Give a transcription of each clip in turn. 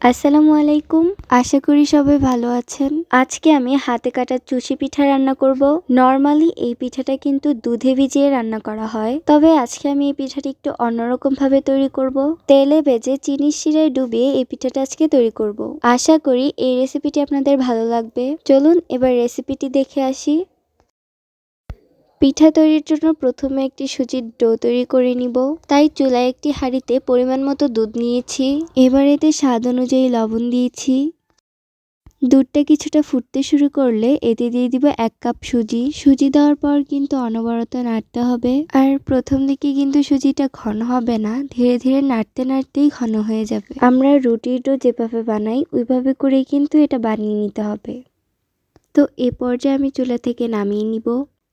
আসসালামু আলাইকুম। আশা করি সবাই ভালো আছেন। আজকে আমি হাতে কাটা চুষি পিঠা রান্না করব। নর্মালি এই পিঠাটা কিন্তু দুধে ভিজিয়ে রান্না করা হয়। তবে আজকে আমি এই পিঠাটি একটু অন্যরকম ভাবে তৈরি করব। তেলে ভেজে চিনির শিরায় ডুবিয়ে এই পিঠাটা আজকে তৈরি করব। আশা করি এই রেসিপিটি আপনাদের ভালো লাগবে। চলুন এবার রেসিপিটি দেখে আসি। পিঠা তৈরির জন্য প্রথমে একটি সুজির ডো তৈরি করে নিব। তাই চুলায় একটি হাঁড়িতে পরিমাণ মতো দুধ নিয়েছি। এবার এতে স্বাদ অনুযায়ী লবণ দিয়েছি। দুধটা কিছুটা ফুটতে শুরু করলে এতে দিয়ে দিব এক কাপ সুজি। সুজি দেওয়ার পর কিন্তু অনবরত নাড়তে হবে। আর প্রথম দিকে কিন্তু সুজিটা ঘন হবে না, ধীরে ধীরে নাড়তে নাড়তেই ঘন হয়ে যাবে। আমরা রুটির ডো যেভাবে বানাই, ওইভাবে করেই কিন্তু এটা বানিয়ে নিতে হবে। তো এ পর্যায়ে আমি চুলা থেকে নামিয়ে নিব।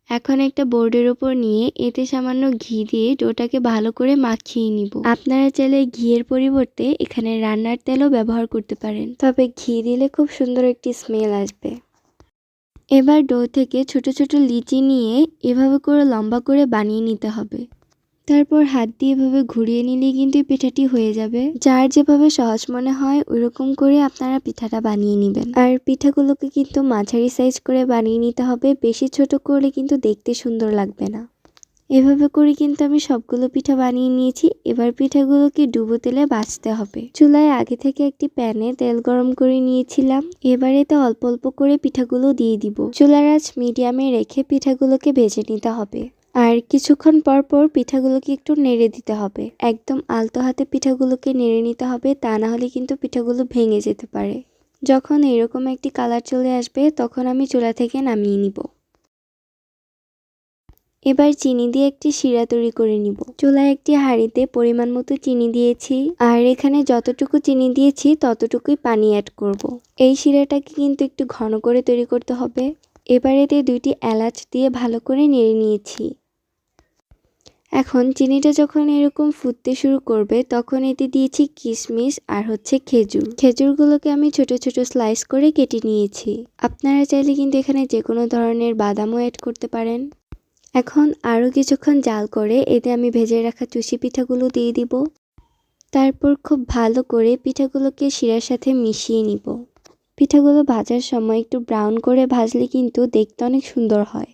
এখন একটা বোর্ডের ওপর নিয়ে এতে সামান্য ঘি দিয়ে ডোটাকে ভালো করে মাখিয়ে নিব। আপনারা চাইলে ঘিয়ের পরিবর্তে এখানে রান্নার তেলও ব্যবহার করতে পারেন। তবে ঘি দিলে খুব সুন্দর একটি স্মেল আসবে। এবার ডো থেকে ছোট ছোট লিচি নিয়ে এভাবে করে লম্বা করে বানিয়ে নিতে হবে। তারপর হাত দিয়ে এভাবে ঘুরিয়ে নিলে কিন্তু এই পিঠাটি হয়ে যাবে। যার যেভাবে সহজ মনে হয়, ওইরকম করে আপনারা পিঠাটা বানিয়ে নেবেন। আর পিঠাগুলোকে কিন্তু মাঝারি সাইজ করে বানিয়ে নিতে হবে, বেশি ছোট করলে কিন্তু দেখতে সুন্দর লাগবে না। এভাবে করে কিন্তু আমি সবগুলো পিঠা বানিয়ে নিয়েছি। এবার পিঠাগুলোকে ডুবো তেলে বাছতে হবে। চুলায় আগে থেকে একটি প্যানে তেল গরম করে নিয়েছিলাম। এবার এতে অল্প অল্প করে পিঠাগুলো দিয়ে দিব। চুলার আঁচ মিডিয়ামে রেখে পিঠাগুলোকে ভেজে নিতে হবে। আর কিছুক্ষণ পর পর পিঠাগুলোকে একটু নেড়ে দিতে হবে। একদম আলতো হাতে পিঠাগুলোকে নেড়ে নিতে হবে, তা না হলে কিন্তু পিঠাগুলো ভেঙে যেতে পারে। যখন এরকম একটি কালার চলে আসবে, তখন আমি চুলা থেকে নামিয়ে নিব। এবার চিনি দিয়ে একটি শিরা তৈরি করে নিব। চুলায় একটি হাঁড়িতে পরিমাণ মতো চিনি দিয়েছি, আর এখানে যতটুকু চিনি দিয়েছি, ততটুকুই পানি অ্যাড করব। এই শিরাটাকে কিন্তু একটু ঘন করে তৈরি করতে হবে। এবার এতে দুইটি এলাচ দিয়ে ভালো করে নেড়ে নিয়েছি। এখন চিনিটা যখন এরকম ফুটতে শুরু করবে, তখন এতে দিয়েছি কিশমিশ আর হচ্ছে খেজুর। খেজুরগুলোকে আমি ছোট ছোট স্লাইস করে কেটে নিয়েছি। আপনারা চাইলে কিন্তু এখানে যে কোনো ধরনের বাদামও অ্যাড করতে পারেন। এখন আরও কিছুক্ষণ জাল করে এতে আমি ভেজে রাখা চুষি পিঠাগুলো দিয়ে দিব। তারপর খুব ভালো করে পিঠাগুলোকে শিরার সাথে মিশিয়ে নিব। পিঠাগুলো ভাজার সময় একটু ব্রাউন করে ভাজলে কিন্তু দেখতে অনেক সুন্দর হয়।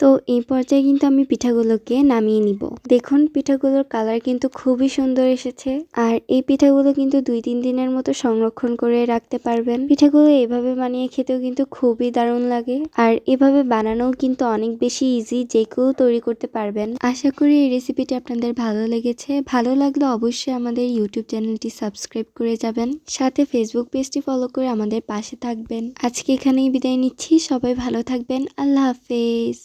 তো এই পর্যায়ে কিন্তু আমি পিঠাগুলোকে নামিয়ে নিব। দেখুন, পিঠাগুলোর কালার কিন্তু খুবই সুন্দর এসেছে। আর এই পিঠাগুলো কিন্তু দুই তিন দিনের মতো সংরক্ষণ করে রাখতে পারবেন। পিঠাগুলো এভাবে বানিয়ে খেতেও কিন্তু খুবই দারুণ লাগে। আর এভাবে বানানোও কিন্তু অনেক বেশি ইজি যে কেউ তৈরি করতে পারবেন। আশা করি এই রেসিপিটি আপনাদের ভালো লেগেছে। ভালো লাগলে অবশ্যই আমাদের ইউটিউব চ্যানেলটি সাবস্ক্রাইব করে যাবেন। সাথে ফেসবুক পেজটি ফলো করে আমাদের পাশে থাকবেন। আজকে এখানেই বিদায় নিচ্ছি। সবাই ভালো থাকবেন। আল্লাহ হাফেজ।